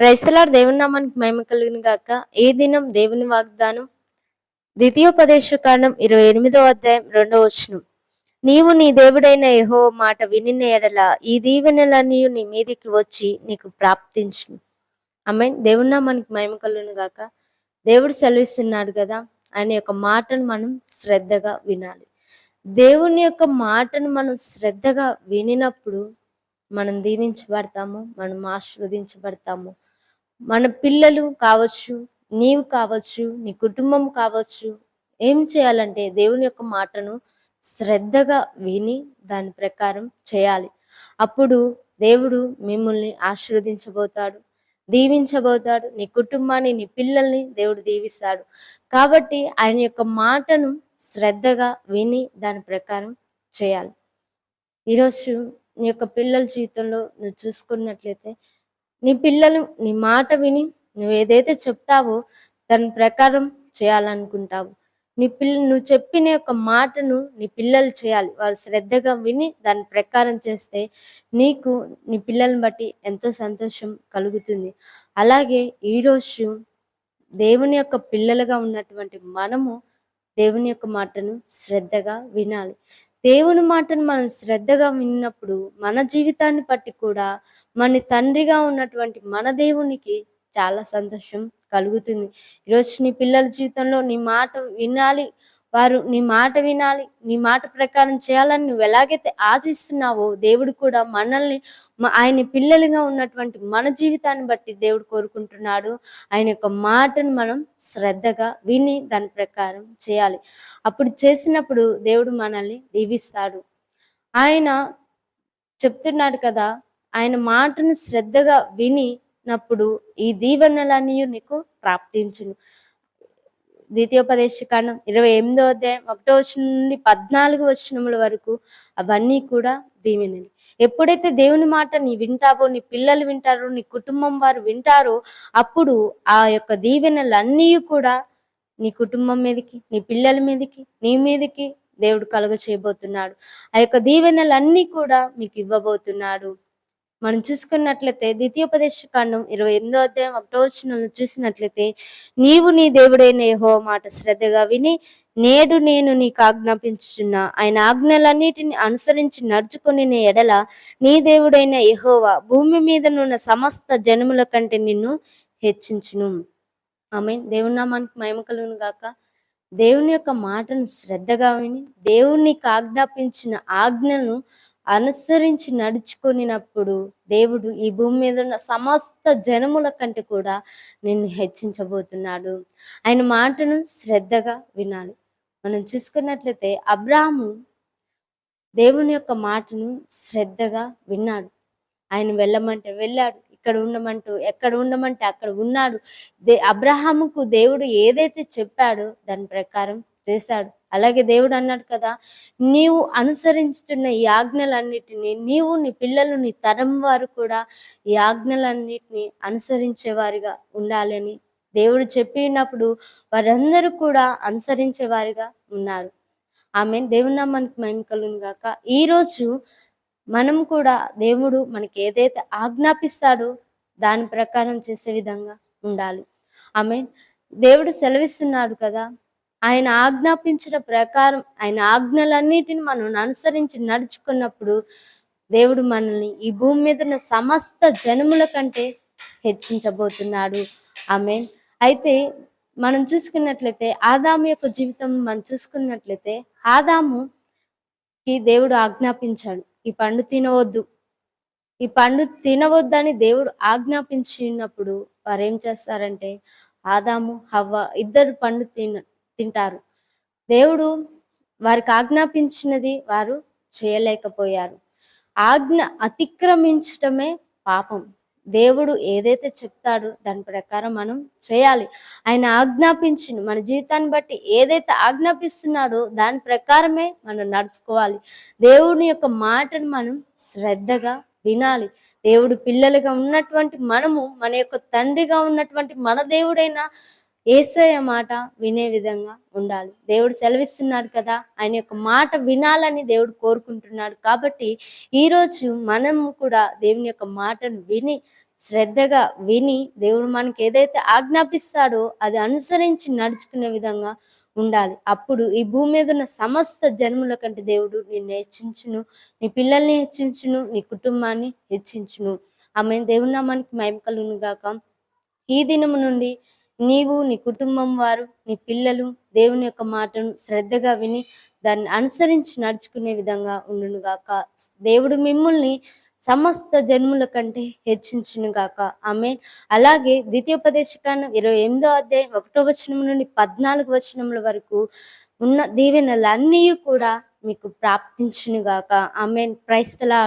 క్రైస్తలార్ దేవుని నామానికి మహిమ కలుగును గాక. ఈ దినం దేవుని వాగ్దానం. ద్వితీయోపదేశ కాండం ఇరవై ఎనిమిదో అధ్యాయం రెండవ వచనం. నీవు నీ దేవుడైన యహో మాట వినిన ఎడల ఈ దీవెనలన్నీ నీ మీదికి వచ్చి నీకు ప్రాప్తించును. ఆమె దేవుని నామానికి మహిమ కలుగును గాక. దేవుడు సెలవిస్తున్నాడు కదా ఆయన యొక్క మాటను మనం శ్రద్ధగా వినాలి. దేవుని యొక్క మాటను మనం శ్రద్ధగా వినినప్పుడు మనం దీవించబడతాము మనం ఆశీర్వదించబడతాము. మన పిల్లలు కావచ్చు నీవు కావచ్చు నీ కుటుంబం కావచ్చు ఏం చేయాలంటే దేవుని యొక్క మాటను శ్రద్ధగా విని దాని ప్రకారం చేయాలి. అప్పుడు దేవుడు మిమ్మల్ని ఆశీర్వదించబోతాడు దీవించబోతాడు నీ కుటుంబాన్ని నీ పిల్లల్ని దేవుడు దీవిస్తాడు. కాబట్టి ఆయన యొక్క మాటను శ్రద్ధగా విని దాని ప్రకారం చేయాలి. ఈరోజు నీ యొక్క పిల్లల జీవితంలో నువ్వు చూసుకున్నట్లయితే నీ పిల్లలు నీ మాట విని నువ్వు ఏదైతే చెప్తావో దాని ప్రకారం చేయాలనుకుంటావు. నీ పిల్ల నువ్వు చెప్పిన యొక్క మాటను నీ పిల్లలు చేయాలి. వారు శ్రద్ధగా విని దాని ప్రకారం చేస్తే నీకు నీ పిల్లల్ని బట్టి ఎంతో సంతోషం కలుగుతుంది. అలాగే ఈరోజు దేవుని యొక్క పిల్లలుగా ఉన్నటువంటి మనము దేవుని యొక్క మాటను శ్రద్ధగా వినాలి. దేవుని మాటను మనం శ్రద్ధగా విన్నప్పుడు మన జీవితాన్ని బట్టి కూడా మన తండ్రిగా ఉన్నటువంటి మన దేవునికి చాలా సంతోషం కలుగుతుంది. ఈరోజు నీ పిల్లల జీవితంలో నీ మాట వినాలి వారు నీ మాట వినాలి నీ మాట ప్రకారం చేయాలని నువ్వు ఎలాగైతే ఆశిస్తున్నావో దేవుడు కూడా మనల్ని ఆయన పిల్లలుగా ఉన్నటువంటి మన జీవితాన్ని బట్టి దేవుడు కోరుకుంటున్నాడు. ఆయన యొక్క మాటను మనం శ్రద్ధగా విని దాని ప్రకారం చేయాలి. అప్పుడు చేసినప్పుడు దేవుడు మనల్ని దీవిస్తాడు. ఆయన చెప్తున్నాడు కదా ఆయన మాటను శ్రద్ధగా వినినప్పుడు ఈ దీవెనలన్నీ నీకు ప్రాప్తించును. ద్వితీయోపదేశ కాండం ఇరవై ఎనిమిదో అధ్యాయం ఒకటో వచనం నుండి పద్నాలుగు వచనముల వరకు అవన్నీ కూడా దీవెనలు ఎప్పుడైతే దేవుని మాట నీ వింటావో నీ పిల్లలు వింటారో నీ కుటుంబం వారు వింటారో అప్పుడు ఆ యొక్క దీవెనలన్నీ కూడా నీ కుటుంబం మీదకి నీ పిల్లల మీదకి నీ మీదకి దేవుడు కలుగ చేయబోతున్నాడు ఆ యొక్క దీవెనలన్నీ కూడా మీకు ఇవ్వబోతున్నాడు. మనం చూసుకున్నట్లయితే ద్వితీయోపదేశ కాండం ఇరవై ఎనిమిదో అధ్యాయం ఒకటో వచ్చిన చూసినట్లయితే నీవు నీ దేవుడైన యహో మాట శ్రద్ధగా విని నేడు నేను నీకు ఆజ్ఞాపించుచున్నా. ఆయన ఆజ్ఞలన్నిటిని అనుసరించి నడుచుకుని నీ ఎడల నీ దేవుడైన యహోవా భూమి మీద నున్న సమస్త జనముల కంటే నిన్ను హెచ్చించును. ఆమె దేవునామానికి మహిమ కలుగును గాక. దేవుని యొక్క మాటను శ్రద్ధగా విని దేవునికి ఆజ్ఞాపించిన ఆజ్ఞను అనుసరించి నడుచుకునినప్పుడు దేవుడు ఈ భూమి మీద ఉన్న సమస్త జనముల కంటే కూడా నిన్ను హెచ్చించబోతున్నాడు. ఆయన మాటను శ్రద్ధగా వినాలి. మనం చూసుకున్నట్లయితే అబ్రాహము దేవుని యొక్క మాటను శ్రద్ధగా విన్నాడు. ఆయన వెళ్ళమంటే వెళ్ళాడు ఇక్కడ ఉండమంటూ ఎక్కడ ఉండమంటే అక్కడ ఉన్నాడు. దే అబ్రహాముకు దేవుడు ఏదైతే చెప్పాడో దాని ప్రకారం చేశాడు. అలాగే దేవుడు అన్నాడు కదా నీవు అనుసరించుతున్న ఈ ఆజ్ఞలన్నిటినీ నీవు నీ పిల్లలు నీ తరం వారు కూడా ఈ ఆజ్ఞలన్నిటినీ అనుసరించేవారిగా ఉండాలని దేవుడు చెప్పినప్పుడు వారందరూ కూడా అనుసరించే వారిగా ఉన్నారు. ఆమె దేవుని నామానికి మహిమ గాక. ఈరోజు మనం కూడా దేవుడు మనకి ఏదైతే ఆజ్ఞాపిస్తాడో దాని ప్రకారం చేసే విధంగా ఉండాలి. ఆమె దేవుడు సెలవిస్తున్నాడు కదా ఆయన ఆజ్ఞాపించిన ప్రకారం ఆయన ఆజ్ఞలన్నిటిని మనం అనుసరించి నడుచుకున్నప్పుడు దేవుడు మనల్ని ఈ భూమి మీద ఉన్న సమస్త జనముల కంటే హెచ్చించబోతున్నాడు. ఆమె అయితే మనం చూసుకున్నట్లయితే ఆదాము యొక్క జీవితం మనం చూసుకున్నట్లయితే ఆదాముకి దేవుడు ఆజ్ఞాపించాడు. ఈ పండు తినవద్దు. ఈ పండు తినవద్దని దేవుడు ఆజ్ఞాపించినప్పుడు వారు ఏం చేస్తారంటే ఆదాము హవ్వ ఇద్దరు పండు తిన తింటారు. దేవుడు వారికి ఆజ్ఞాపించినది వారు చేయలేకపోయారు. ఆజ్ఞ అతిక్రమించటమే పాపం. దేవుడు ఏదైతే చెప్తాడో దాని ప్రకారం మనం చేయాలి. ఆయన ఆజ్ఞాపించిన మన జీవితాన్ని బట్టి ఏదైతే ఆజ్ఞాపిస్తున్నాడో దాని ప్రకారమే మనం నడుచుకోవాలి. దేవుని యొక్క మాటను మనం శ్రద్ధగా వినాలి. దేవుడు పిల్లలుగా ఉన్నటువంటి మనము మన యొక్క తండ్రిగా ఉన్నటువంటి మన దేవుడైన ఏసయ్య మాట వినే విధంగా ఉండాలి. దేవుడు సెలవిస్తున్నాడు కదా ఆయన యొక్క మాట వినాలని దేవుడు కోరుకుంటున్నాడు కాబట్టి ఈరోజు మనం కూడా దేవుని యొక్క మాటను విని శ్రద్ధగా విని దేవుడు మనకి ఏదైతే ఆజ్ఞాపిస్తాడో అది అనుసరించి నడుచుకునే విధంగా ఉండాలి. అప్పుడు ఈ భూమి మీద ఉన్న సమస్త జన్ముల కంటే దేవుడు నిన్ను హెచ్చించును నీ పిల్లల్ని హెచ్చించును నీ కుటుంబాన్ని హెచ్చించును. ఆమె దేవుని మనకి మైమకలును గాక ఈ దినము నుండి నీవు నీ కుటుంబం వారు నీ పిల్లలు దేవుని యొక్క మాటను శ్రద్ధగా విని దాన్ని అనుసరించి నడుచుకునే విధంగా ఉండును గాక దేవుడు మిమ్మల్ని సమస్త జన్ముల కంటే హెచ్చించును గాక ఆమె అలాగే ద్వితీయోపదేశకాండం ఇరవై ఎనిమిదో అధ్యాయం ఒకటో వచనం నుండి పద్నాలుగు వచనముల వరకు ఉన్న దీవెనలన్నీ కూడా మీకు ప్రాప్తించును గాక ఆమె క్రైస్తలా